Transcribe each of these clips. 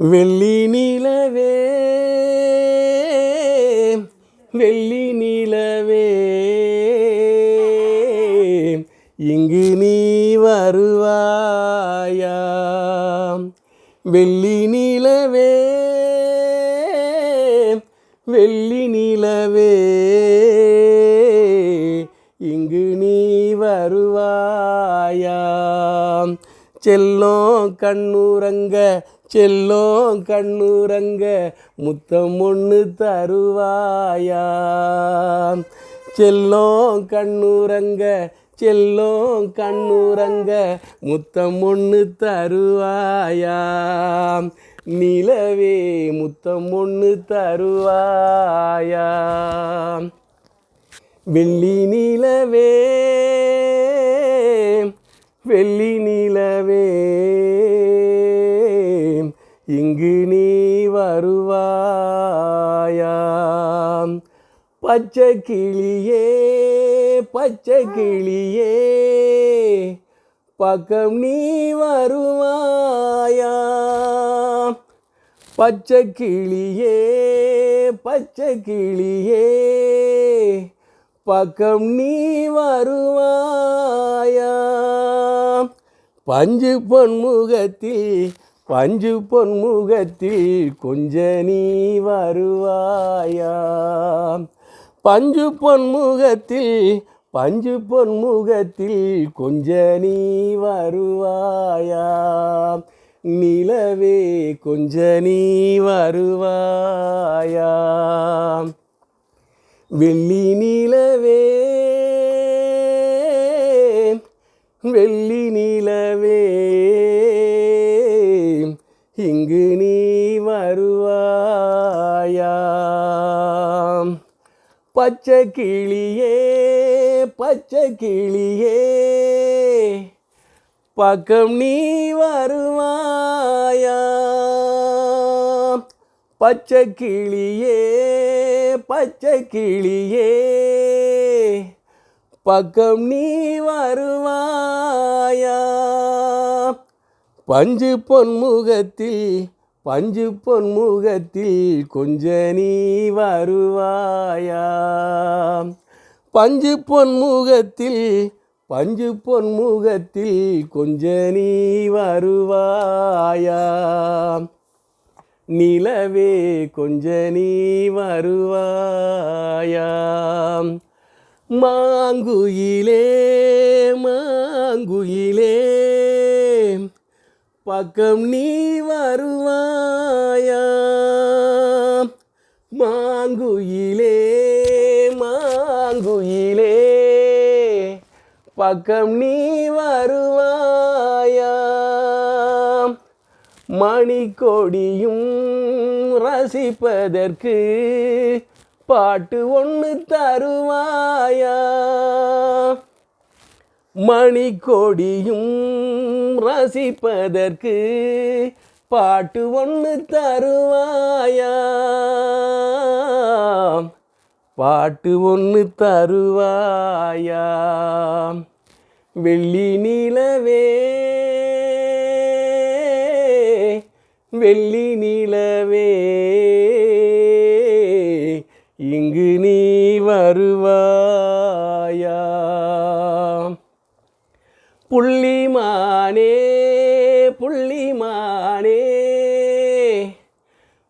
வெள்ளி நிலவே வெள்ளி நிலவே. இங்கு நீ வருவாயா? வெள்ளி நிலவே வெள்ளி நிலவே. இங்கு நீ வருவாயா? செல்லம் கண்ணுறங்க செல்லம் கண்ணுரங்க முத்தம் ஒன்று தருவாயா? செல்லம் கண்ணுரங்க செல்லம் கண்ணுரங்க முத்தம் ஒன்று தருவாயா? நிலவே முத்தம் ஒன்று தருவாயா? வெள்ளி நிலவே வெள்ளி தருவாயாம். பச்சை கிளியே பச்சை கிளியே பக்கம் நீ வருவாயா பச்சை கிளியே பச்சை கிளியே பக்கம் நீ வருவாயா பஞ்சு பொன்முகத்தில் பஞ்சு பொன்முகத்தில் கொஞ்ச நீ வருவாயா? பஞ்சு பொன்முகத்தில் பஞ்சு பொன்முகத்தில் கொஞ்ச நீ வருவாயா? நிலவே கொஞ்ச நீ வருவாயா? வெள்ளி நிலவே வெள்ளி நிலவே இங்கு நீ வருவாயா பச்சை கிளியே பச்சை கிளியே பக்கம் நீ வருவாயா பச்சை கிளியே பச்சை கிளியே பக்கம் நீ வருவாயா பஞ்சு பொன்முகத்தில் பஞ்சு பொன்முகத்தில் கொஞ்ச நீ வருவாயா? பஞ்சு பொன்முகத்தில் பஞ்சு பொன்முகத்தில் கொஞ்ச நீ வருவாயா? நிலவே கொஞ்ச நீ வருவாயா? மாங்குயிலே மாங்குயிலே பக்கம் நீ வருவாயா? மாங்குயிலே மாங்குயிலே. பக்கம் நீ வருவாயா? மணிக்கொடியும் ரசிப்பதற்கு பாட்டு ஒன்று தருவாயா? மணிக்கொடியும் ரசிப்பதற்கு பாட்டு ஒன்று தருவாயா? பாட்டு ஒன்று தருவாயா? வெள்ளி நிலவே வெள்ளி நிலவே இங்கு நீ வருவாயா? புள்ளிமானே புள்ளிமானே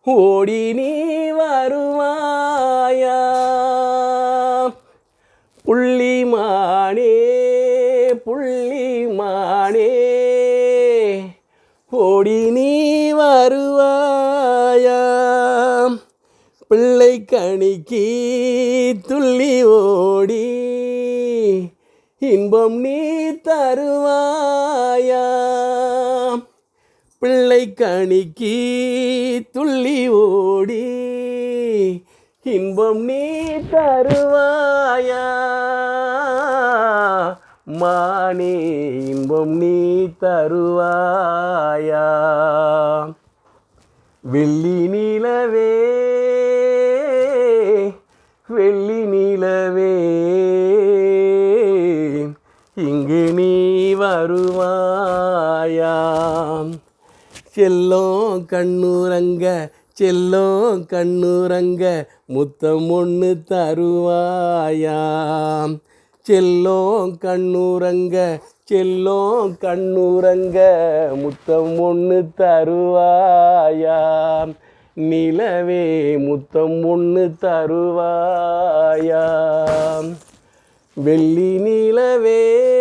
ஓடி நீ வருவாயா? புள்ளிமானே புள்ளிமானே ஓடி நீ வருவாயா? பிள்ளை கணிக்கு துள்ளி ஓடி இன்பம் நீ தருவாயா? பிள்ளை கணிக்கு துள்ளி ஓடி இன்பம் நீ தருவாயா? மானே இன்பம் நீ தருவாயா? வெள்ளி நிலவே இங்கு செல்லோ கண்ணூரங்க செல்லோ கண்ணூரங்க முத்தம் ஒன்று தருவாயாம். செல்லோ கண்ணூரங்க செல்லோ கண்ணூரங்க முத்தம் ஒன்று தருவாயாம். நிலவே முத்தம் ஒன்று தருவாயாம். வெள்ளி நிலவே